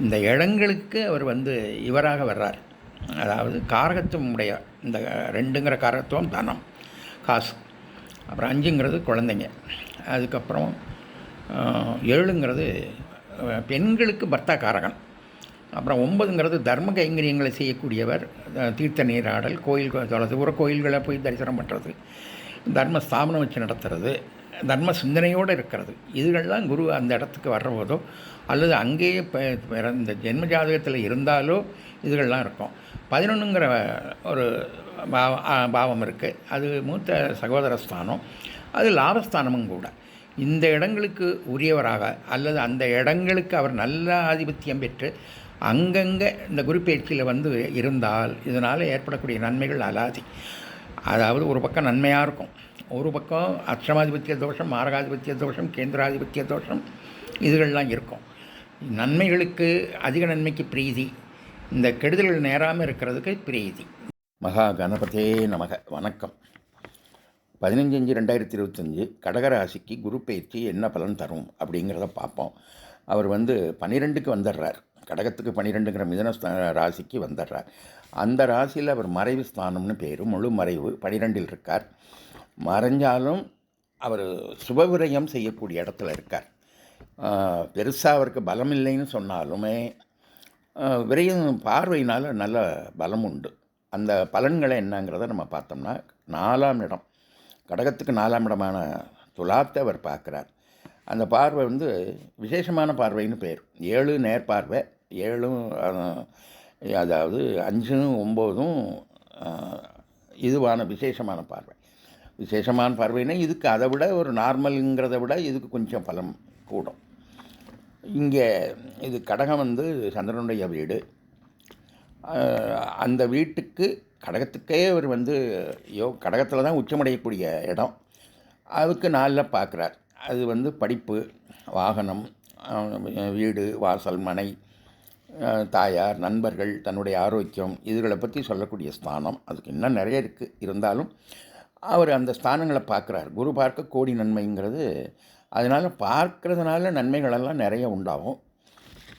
இந்த இடங்களுக்கு அவர் வந்து இவராக வர்றார். அதாவது காரகத்துவம் உடைய இந்த ரெண்டுங்கிற காரகத்துவம் தனம் காசு. அப்புறம் அஞ்சுங்கிறது குழந்தைங்க. அதுக்கப்புறம் ஏழுங்கிறது பெண்களுக்கு பர்த்தா காரகன். அப்புறம் ஒன்பதுங்கிறது தர்ம கைங்கரியங்களை செய்யக்கூடியவர் தீர்த்த நீராடல் கோயில் தொலைது உர கோயில்களை போய் தரிசனம் பண்ணுறது தர்ம ஸ்தாபனம் வச்சு நடத்துறது தர்ம சிந்தனையோடு இருக்கிறது. இதுகள்லாம் குரு அந்த இடத்துக்கு வர்ற போதோ அல்லது அங்கேயே பிறந்த ஜென்ம ஜாதகத்தில் இருந்தாலோ இதுகள்லாம் இருக்கும். பதினொன்றுங்கிற ஒரு பாவம் இருக்குது அது மூத்த சகோதர ஸ்தானம். அது லாபஸ்தானமும் கூட. இந்த இடங்களுக்கு உரியவராக அல்லது அந்த இடங்களுக்கு அவர் நல்ல ஆதிபத்தியம் பெற்று அங்கங்கே இந்த குரு வந்து இருந்தால் இதனால் ஏற்படக்கூடிய நன்மைகள் அலாதி. அதாவது ஒரு பக்கம் நன்மையாக இருக்கும். ஒரு பக்கம் அஷ்டமாதிபத்திய தோஷம் மாரகாதிபத்திய தோஷம் கேந்திராதிபத்திய தோஷம் இதுகள்லாம் இருக்கும். நன்மைகளுக்கு அதிக நன்மைக்கு பிரீதி. இந்த கெடுதல்கள் நேராமல் இருக்கிறதுக்கு பிரீதி. மகா கணபதே நமக. வணக்கம். பதினஞ்சு அஞ்சு ரெண்டாயிரத்தி இருபத்தஞ்சு கடகராசிக்கு குரு பயிற்சி என்ன பலன் தரும் அப்படிங்கிறத பார்ப்போம். அவர் வந்து பன்னிரெண்டுக்கு வந்துடுறார். கடகத்துக்கு பன்னிரெண்டுங்கிற மிதன ராசிக்கு வந்துடுறார். அந்த ராசியில் அவர் மறைவு ஸ்தானம்னு பேர் முழு மறைவு பனிரெண்டில் இருக்கார். மறைஞ்சாலும் அவர் சுபவிரயம் செய்யக்கூடிய இடத்துல இருக்கார். பெருசாக அவருக்கு பலம் இல்லைன்னு சொன்னாலுமே விரையும் பார்வையினால் நல்ல பலம் உண்டு. அந்த பலன்களை என்னங்கிறத நம்ம பார்த்தோம்னா நாலாம் இடம் கடகத்துக்கு நாலாம் இடமான துலாத்தை அவர் பார்க்குறார். அந்த பார்வை வந்து விசேஷமான பார்வைன்னு பேர். ஏழு நேர்பார்வை ஏழும் அதாவது அஞ்சும் ஒம்போதும் இதுவான விசேஷமான பார்வை. விசேஷமான பார்வைன்னா இதுக்கு அதை விட ஒரு நார்மலுங்கிறத விட இதுக்கு கொஞ்சம் பலம் கூடும். இங்கே இது கடகம் வந்து சந்திரனுடைய வீடு. அந்த வீட்டுக்கு கடகத்துக்கே அவர் வந்து யோ கடகத்தில் தான் உச்சமடையக்கூடிய இடம். அதுக்கு நாளில் பார்க்குறார். அது வந்து படிப்பு வாகனம் வீடு வாசல் மனை தாயார் நண்பர்கள் தன்னுடைய ஆரோக்கியம் இதுகளை பற்றி சொல்லக்கூடிய ஸ்தானம். அதுக்கு இன்னும் நிறைய இருக்குது. இருந்தாலும் அவர் அந்த ஸ்தானங்களை பார்க்குறார். குரு பார்க்க கோடி நன்மைங்கிறது அதனால் பார்க்கறதுனால நன்மைகளெல்லாம் நிறைய உண்டாகும்.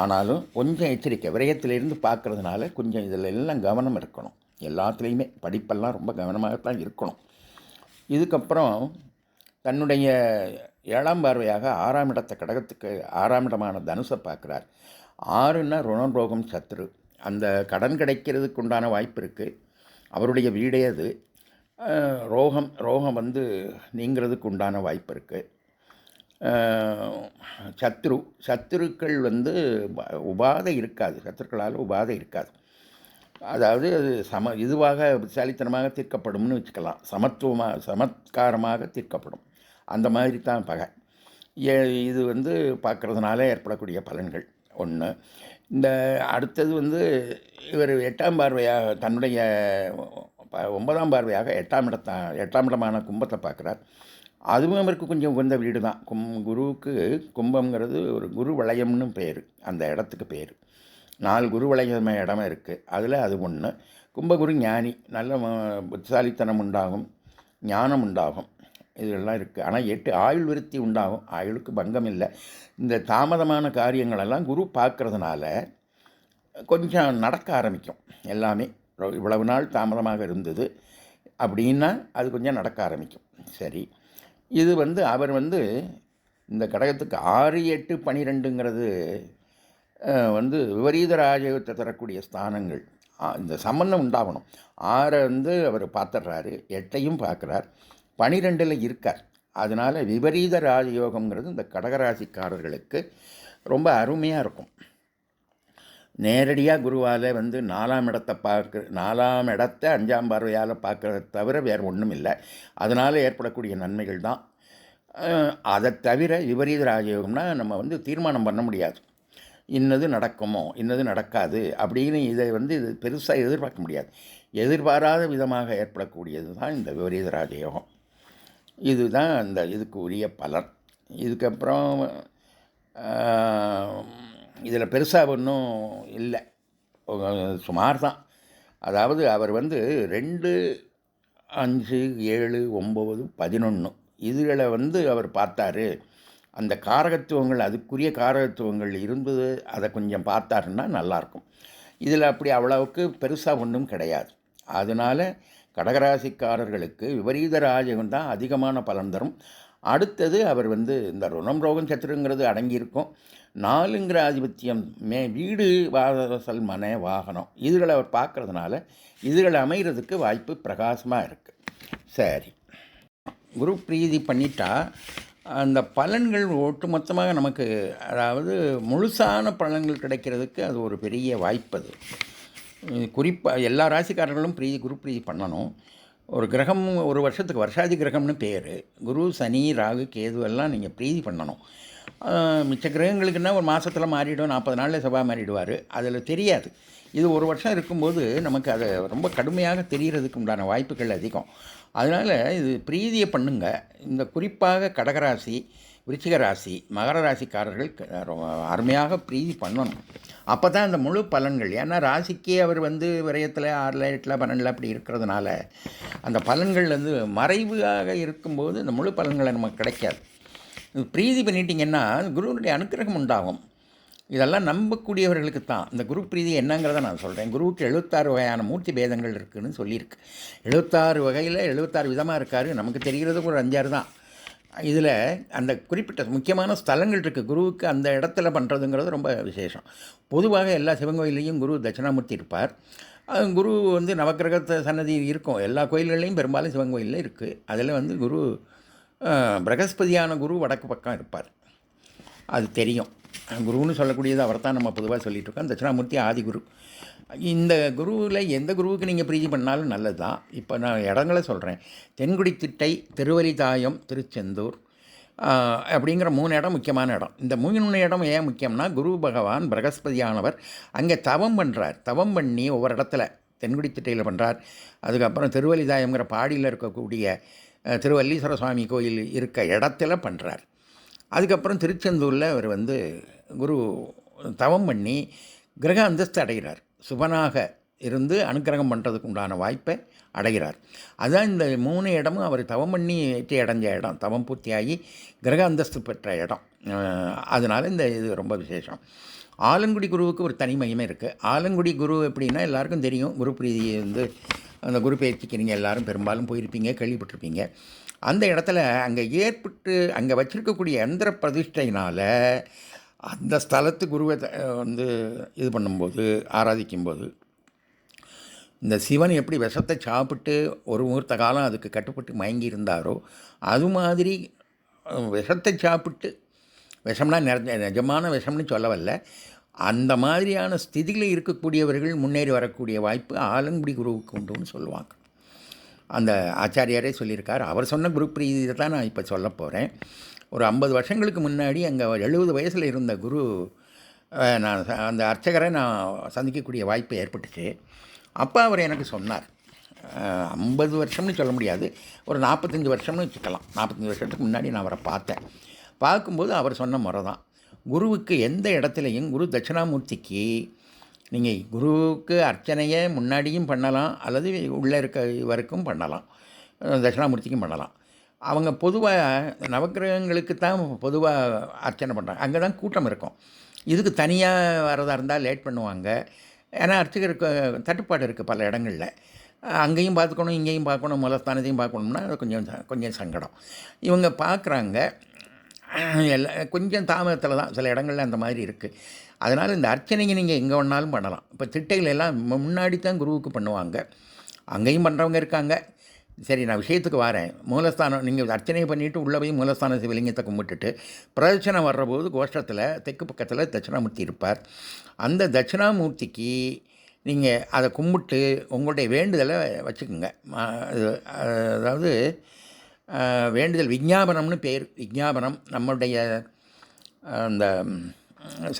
ஆனாலும் கொஞ்சம் எச்சரிக்கை விரயத்திலிருந்து பார்க்குறதுனால கொஞ்சம் இதில் எல்லாம் கவனம் இருக்கணும். எல்லாத்துலேயுமே படிப்பெல்லாம் ரொம்ப கவனமாகத்தான் இருக்கணும். இதுக்கப்புறம் தன்னுடைய ஏழாம் பார்வையாக ஆறாம் இடத்த கடகத்துக்கு ஆறாம் இடமான தனுசை பார்க்குறார். ஆறுன்னா ருணரோகம் சத்ரு. அந்த கடன் கிடைக்கிறதுக்கு உண்டான வாய்ப்பு இருக்குது அவருடைய வீடே அது. ரோகம் ரோகம் வந்து நீங்கிறதுக்கு உண்டான வாய்ப்பு இருக்குது சத்ரு சத்துருக்கள் வந்து உபாதை இருக்காது. சத்துருக்களால் உபாதை இருக்காது. அதாவது அது சம இதுவாக புத்திசாலித்தனமாக தீர்க்கப்படும்னு வச்சுக்கலாம். சமத்துவமாக சமத்காரமாக தீர்க்கப்படும். அந்த மாதிரி தான் பகை. ஏ- இது வந்து பார்க்குறதுனால ஏற்படக்கூடிய பலன்கள். ஒன்று இந்த அடுத்தது வந்து இவர் எட்டாம் பார்வையாக தன்னுடைய ப- ஒன்பதாம் பார்வையாக எட்டாம் இடத்த எட்டாம் இடமான கும்பத்தை பார்க்குறார். அதுவும் அவருக்கு கொஞ்சம் உகந்த வீடு தான் கும் குருவுக்கு கும்பம்ங்கிறது ஒரு குரு வளையம்னு பேர். அந்த இடத்துக்கு பேர். நாலு குரு வளையம் இடம் இருக்குது அதில் அது ஒன்று கும்பகுரு ஞானி. நல்ல புத்திசாலித்தனம் உண்டாகும். ஞானம் உண்டாகும். இதெல்லாம் இருக்குது ஆனால் எட்டு ஆயுள் விருத்தி உண்டாகும். ஆயுளுக்கு பங்கம் இல்லை. இந்த தாமதமான காரியங்களெல்லாம் குரு பார்க்குறதுனால கொஞ்சம் நடக்க ஆரம்பிக்கும். எல்லாமே. இவ்வளவு நாள் தாமதமாக இருந்தது. அப்படின்னா அது கொஞ்சம் நடக்க ஆரம்பிக்கும். சரி. இது வந்து அவர் வந்து இந்த கடகத்துக்கு ஆறு எட்டு பனிரெண்டுங்கிறது வந்து விபரீத ராஜயோகத்தை தரக்கூடிய ஸ்தானங்கள். இந்த சம்பந்தம் உண்டாகணும். ஆறை வந்து அவர் பார்த்துடுறாரு எட்டையும் பார்க்குறார் பனிரெண்டில் இருக்கார். அதனால் விபரீத ராஜயோகங்கிறது இந்த கடகராசிக்காரர்களுக்கு ரொம்ப அருமையாக இருக்கும். நேரடியாக குருவால் வந்து நாலாம் இடத்தை பார்க்க நாலாம் இடத்தை அஞ்சாம் பார்வையால் பார்க்கறத தவிர வேறு ஒன்றும் இல்லை. அதனால் ஏற்படக்கூடிய நன்மைகள் தான். அதை தவிர விபரீத ராஜயோகம்னா நம்ம வந்து தீர்மானம் பண்ண முடியாது. இன்னது நடக்குமோ இன்னது நடக்காது அப்படின்னு இதை வந்து இது பெருசாக எதிர்பார்க்க முடியாது. எதிர்பாராத விதமாக ஏற்படக்கூடியது தான் இந்த விபரீத ராஜயோகம். இதுதான் அந்த இதுக்கு உரிய பலன். இதுக்கப்புறம் இதில் பெருசாக ஒன்றும் இல்லை. சுமார் தான். அதாவது அவர் வந்து ரெண்டு அஞ்சு ஏழு ஒம்பது பதினொன்று இதுகளை வந்து அவர் பார்த்தாரு. அந்த காரகத்துவங்கள் அதுக்குரிய காரகத்துவங்கள் இருந்தது அதை கொஞ்சம் பார்த்தாருன்னா நல்லாயிருக்கும். இதில் அப்படி அவ்வளவுக்கு பெருசாக ஒன்றும் கிடையாது. அதனால் கடகராசிக்காரர்களுக்கு விபரீத ராஜகம் தான் அதிகமான பலன் தரும். அடுத்தது அவர் வந்து இந்த ருணம் ரோகம் சத்துருங்கிறது அடங்கியிருக்கும். நாலுங்கிற ஆதிபத்தியம் மே வீடு வாசல் மனை வாகனம் இதுகளை அவர் பார்க்கறதுனால இதுகளை அமைகிறதுக்கு வாய்ப்பு பிரகாசமாக இருக்குது சரி. குரு பிரீதி பண்ணிட்டா அந்த பலன்கள் ஒட்டுமொத்தமாக நமக்கு அதாவது முழுசான பலன்கள் கிடைக்கிறதுக்கு அது ஒரு பெரிய வாய்ப்பு அது. குறிப்பாக எல்லா ராசிக்காரர்களும் பிரீதி குரு பிரீதி பண்ணணும். ஒரு கிரகம் ஒரு வருஷத்துக்கு வருஷாதி கிரகம்னு பேர். குரு சனி ராகு கேது எல்லாம் நீங்கள் பிரீதி பண்ணணும். மிச்ச கிரகங்களுக்குன்னா ஒரு மாதத்தில் மாறிடும் நாற்பது நாளில் செவ்வாய் மாறிடுவார். அதில் தெரியாது. இது ஒரு வருஷம் இருக்கும்போது நமக்கு அது ரொம்ப கடுமையாக தெரிகிறதுக்கு உண்டான வாய்ப்புகள் அதிகம். அதனால் இது பிரீதியை பண்ணுங்க. இந்த குறிப்பாக கடகராசி விருச்சிக ராசி மகர ராசிக்காரர்கள் க- அருமையாக பிரீதி பண்ணணும். அப்போ தான் இந்த முழு பலன்கள். ஏன்னா ராசிக்கே அவர் வந்து விரயத்தில் ஆறில் எட்டில் பன்னெண்டில் அப்படி இருக்கிறதுனால அந்த பலன்கள் வந்து மறைவாக இருக்கும்போது இந்த முழு பலன்களை நமக்கு கிடைக்காது. பிரீதி பண்ணிட்டீங்கன்னா குருவினுடைய அனுக்கிரகம் உண்டாகும். இதெல்லாம் நம்பக்கூடியவர்களுக்கு தான். இந்த குரு பிரீதி என்னங்கிறத நான் சொல்கிறேன் குருவுக்கு எழுபத்தாறு வகையான மூர்த்தி பேதங்கள் இருக்குதுன்னு சொல்லியிருக்கு. எழுபத்தாறு வகையில் எழுபத்தாறு விதமாக இருக்கார். நமக்கு தெரிகிறது ஒரு அஞ்சாறு தான். இதில் அந்த குறிப்பிட்ட முக்கியமான ஸ்தலங்கள் இருக்குது குருவுக்கு அந்த இடத்துல பண்ணுறதுங்கிறது ரொம்ப விசேஷம். பொதுவாக எல்லா சிவன் கோயிலையும் குரு தட்சிணாமூர்த்தி இருப்பார். குரு வந்து நவக்கிரகத்த சன்னதி இருக்கும். எல்லா கோயில்கள்லையும் பெரும்பாலும் சிவன் கோயிலில் இருக்குது அதில் வந்து குரு பிரகஸ்பதியான குரு வடக்கு பக்கம் இருப்பார். அது தெரியும். குருன்னு சொல்லக்கூடியது அவர் தான் நம்ம பொதுவாக சொல்லிட்டு இருக்கோம். தட்சிணாமூர்த்தி ஆதிகுரு. இந்த குருவில் எந்த குருவுக்கு நீங்கள் பிரீதி பண்ணாலும் நல்லது தான் இப்போ நான் இடங்களை சொல்கிறேன் தென்குடி திட்டை திருவலிதாயம் திருச்செந்தூர் அப்படிங்கிற மூணு இடம் முக்கியமான இடம். இந்த மூணு இடம் ஏன் முக்கியம்னா குரு பகவான் பிரகஸ்பதியானவர் அங்கே தவம் பண்ணுறார் தவம் பண்ணி ஒவ்வொரு இடத்துல தென்குடி திட்டையில் பண்ணுறார் அதுக்கப்புறம் திருவலிதாயம்ங்கிற பாடியில் இருக்கக்கூடிய திருவல்லீஸ்வர சுவாமி கோயில் இருக்க இடத்துல பண்ணுறார் அதுக்கப்புறம் திருச்செந்தூரில் அவர் வந்து குரு தவம் பண்ணி கிரக அந்தஸ்து அடைகிறார். சுபனாக இருந்து அனுக்கிரகம் பண்ணுறதுக்கு உண்டான வாய்ப்பை அடைகிறார். அதுதான் இந்த மூணு இடமும் அவர் தவம் பண்ணி ஏற்றி அடைஞ்ச இடம். தவம் பூர்த்தியாகி கிரக அந்தஸ்து பெற்ற இடம். அதனால் இந்த இது ரொம்ப விசேஷம். ஆலங்குடி குருவுக்கு ஒரு தனி இருக்குது ஆலங்குடி குரு எப்படின்னா எல்லாருக்கும் தெரியும். குரு பிரீதியை வந்து அந்த குரு பயிற்சிக்கு நீங்கள் எல்லாரும் பெரும்பாலும் போயிருப்பீங்க கேள்விப்பட்டிருப்பீங்க. அந்த இடத்துல அங்கே ஏற்பட்டு அங்கே வச்சுருக்கக்கூடிய எந்திர பிரதிஷ்டையினால் அந்த ஸ்தலத்து குருவை த- வந்து இது பண்ணும்போது ஆராதிக்கும்போது இந்த சிவன் எப்படி விஷத்தை சாப்பிட்டு ஒரு முகூர்த்த காலம் அதுக்கு கட்டுப்பட்டு மயங்கி இருந்தாரோ அது மாதிரி விஷத்தை சாப்பிட்டு விஷம்னா நிற நிஜமான விஷம்னு சொல்ல வரல அந்த மாதிரியான ஸ்திதியில் இருக்கக்கூடியவர்கள் முன்னேறி வரக்கூடிய வாய்ப்பு ஆலங்குடி குருவுக்கு உண்டுன்னு சொல்லுவாங்க. அந்த ஆச்சாரியாரே சொல்லியிருக்கார். அவர் சொன்ன குரு பிரீதியை தான் நான் இப்போ சொல்ல போகிறேன் ஒரு ஐம்பது வருஷங்களுக்கு முன்னாடி அங்கே எழுபது வயசில் இருந்த குரு நான் அந்த அர்ச்சகரை நான் சந்திக்கக்கூடிய வாய்ப்பு ஏற்பட்டுச்சு. அப்போ அவர் எனக்கு சொன்னார். ஐம்பது வருஷம்னு சொல்ல முடியாது. ஒரு நாற்பத்தஞ்சு வருஷம்னு வச்சுக்கலாம். நாற்பத்தஞ்சு வருஷத்துக்கு முன்னாடி நான் அவரை பார்த்தேன். பார்க்கும்போது அவர் சொன்ன முறை தான் குருவுக்கு எந்த இடத்துலையும் குரு தட்சிணாமூர்த்திக்கு நீங்கள் குருவுக்கு அர்ச்சனையை முன்னாடியும் பண்ணலாம் அல்லது உள்ளே இருக்க வரைக்கும் பண்ணலாம். தட்சிணாமூர்த்திக்கும் பண்ணலாம். அவங்க பொதுவாக நவக்கிரகங்களுக்கு தான் பொதுவாக அர்ச்சனை பண்ணுறாங்க அங்கே தான் கூட்டம் இருக்கும். இதுக்கு தனியாக வரதாக இருந்தால் லேட் பண்ணுவாங்க. ஏன்னா அர்ச்சகருக்கு தட்டுப்பாடு இருக்குது பல இடங்களில். அங்கேயும் பார்த்துக்கணும் இங்கேயும் பார்க்கணும் மூலஸ்தானத்தையும் பார்க்கணும்னா அது கொஞ்சம் கொஞ்சம் சங்கடம். இவங்க பார்க்குறாங்க. எல்லா கொஞ்சம் தாமதத்தில் தான் சில இடங்களில் அந்த மாதிரி இருக்குது அதனால் இந்த அர்ச்சனையை நீங்கள் எங்கே வேணாலும் பண்ணலாம். இப்போ திட்டைகள் எல்லாம் முன்னாடி தான் குருவுக்கு பண்ணுவாங்க. அங்கேயும் பண்ணுறவங்க இருக்காங்க. சரி நான் விஷயத்துக்கு வரேன். மூலஸ்தானம் நீங்கள் அர்ச்சனையை பண்ணிவிட்டு உள்ளே போய் மூலஸ்தான சிவலிங்கத்தை கும்பிட்டுட்டு பிரதட்சணை வர்றபோது கோஷ்டத்தில் தெற்கு பக்கத்தில் தட்சிணாமூர்த்தி இருப்பார். அந்த தட்சிணாமூர்த்திக்கு நீங்கள் அதை கும்பிட்டு உங்களுடைய வேண்டுதலை வச்சுக்கோங்க. அது- அதாவது வேண்டுதல் விஞ்ஞாபனம்னு பேர் விஞ்ஞாபனம் நம்மளுடைய அந்த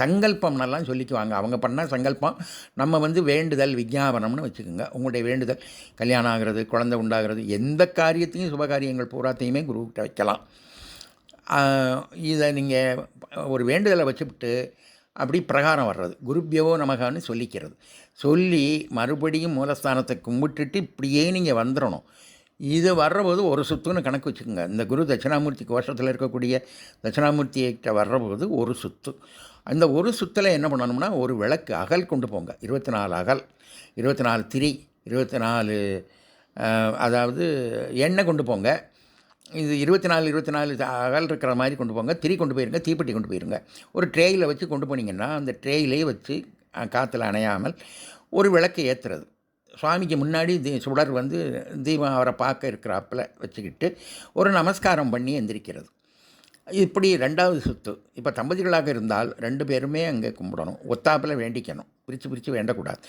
சங்கல்பம்னெல்லாம் சொல்லிக்குவாங்க. அவங்க பண்ணால் சங்கல்பம் நம்ம வந்து வேண்டுதல் விஞ்ஞாபனம்னு வச்சுக்கோங்க. உங்களுடைய வேண்டுதல் கல்யாணம் ஆகிறது குழந்தை உண்டாகிறது எந்த காரியத்தையும் சுபகாரியங்கள் பூராத்தையுமே குருக்கிட்ட வைக்கலாம். இதை நீங்கள் ஒரு வேண்டுதலை வச்சுவிட்டு அப்படி பிரகாரம் வர்றது. குருப்பியவோ நமகான்னு சொல்லிக்கிறது. சொல்லி மறுபடியும் மூலஸ்தானத்தை கும்பிட்டுட்டு இப்படியே நீங்கள் வந்துடணும் இது வர்றபோது ஒரு சுத்துன்னு கணக்கு வச்சுக்கோங்க. இந்த குரு தட்சிணாமூர்த்தி கோஷத்தில் இருக்கக்கூடிய தட்சிணாமூர்த்திகிட்ட வர்றபோது ஒரு சுத்து. அந்த ஒரு சுத்தில் என்ன பண்ணணும்னா ஒரு விளக்கு அகல் கொண்டு போங்க. இருபத்தி நாலு அகல் இருபத்தி நாலு திரி இருபத்தி நாலு அதாவது எண்ணெய் கொண்டு போங்க. இது இருபத்தி நாலு இருபத்தி நாலு அகல் இருக்கிற மாதிரி கொண்டு போங்க. திரி கொண்டு போயிருங்க தீப்பெட்டி கொண்டு போயிருங்க. ஒரு ட்ரேயில் வச்சு கொண்டு போனீங்கன்னா அந்த ட்ரேயிலே வச்சு காற்றுல அணையாமல் ஒரு விளக்கை ஏற்றுறது சுவாமிக்கு முன்னாடி தீ சுடர் வந்து தீபம் அவரை பார்க்க இருக்கிறாப்புல வச்சுக்கிட்டு ஒரு நமஸ்காரம் பண்ணி எந்திரிக்கிறது. இப்படி ரெண்டாவது சுத்து. இப்போ தம்பதிகளாக இருந்தால் ரெண்டு பேருமே அங்கே கும்பிடணும். ஒத்தாப்பில் வேண்டிக்கணும். பிரித்து பிரித்து வேண்டக்கூடாது.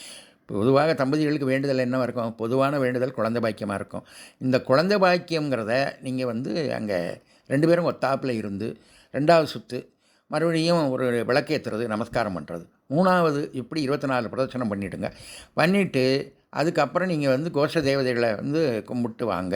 பொதுவாக தம்பதிகளுக்கு வேண்டுதல் என்ன இருக்கும்? பொதுவான வேண்டுதல் குழந்தை பாக்கியமாக இருக்கும். இந்த குழந்தை பாக்கியங்கிறத நீங்கள் வந்து அங்கே ரெண்டு பேரும் ஒத்தாப்பில் இருந்து ரெண்டாவது சொத்து மறுபடியும் ஒரு விளக்கேற்றுறது நமஸ்காரம் பண்ணுறது மூணாவது இப்படி இருபத்தி நாலு பிரதட்சணம் பண்ணிவிடுங்க பண்ணிவிட்டு அதுக்கப்புறம் நீங்கள் வந்து கோஷ தேவதைகளை வந்து கும்பிட்டு வாங்க.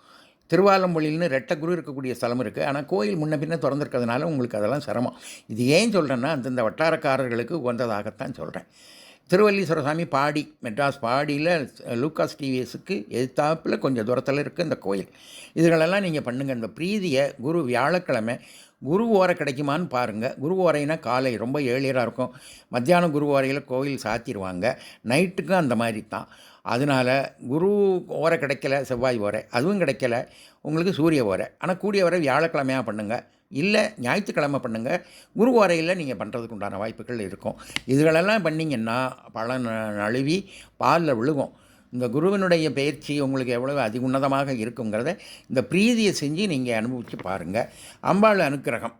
திருவாலம்பொழில்னு ரெட்டை குரு இருக்கக்கூடிய ஸ்தலம் இருக்குது ஆனால் கோயில் முன்ன பின்ன திறந்துருக்கிறதுனால உங்களுக்கு அதெல்லாம் சிரமம். இது ஏன் சொல்கிறேன்னா அந்தந்த வட்டாரக்காரர்களுக்கு உகந்ததாகத்தான் சொல்கிறேன் திருவல்லீஸ்வர சாமி பாடி மெட்ராஸ் பாடியில் லூக்காஸ் டிவிஎஸ்க்கு எதிர்த்தாப்பில் கொஞ்சம் தூரத்தில் இருக்குது இந்த கோயில். இதுகளெல்லாம் நீங்கள் பண்ணுங்கள் இந்த பிரீதியை குரு வியாழக்கிழமை குரு ஓரை கிடைக்குமான்னு பாருங்கள் குரு ஓரைனா காலை ரொம்ப ஏழியராக இருக்கும். மத்தியானம் குரு ஓரையில் கோயில் சாத்திடுவாங்க நைட்டுக்கும் அந்த மாதிரி தான். அதனால் குரு ஓரை கிடைக்கல செவ்வாய் ஓரை அதுவும் கிடைக்கல உங்களுக்கு சூரிய ஓரை. ஆனால் கூடிய வரை வியாழக்கிழமையாக பண்ணுங்கள் இல்லை ஞாயிற்றுக்கிழமை பண்ணுங்கள் குரு ஓரையில் நீங்கள் பண்ணுறதுக்கு உண்டான வாய்ப்புகள் இருக்கும். இதுகளெல்லாம் பண்ணிங்கன்னா பலன் நழுவி பாலில் விழுகும். இந்த குருவினுடைய பயிற்சி உங்களுக்கு எவ்வளவு அதிகுன்னதமாக இருக்குங்கிறத இந்த பிரீதியை செஞ்சு நீங்கள் அனுபவித்து பாருங்கள் அம்பாள் அனுக்கிரகம்.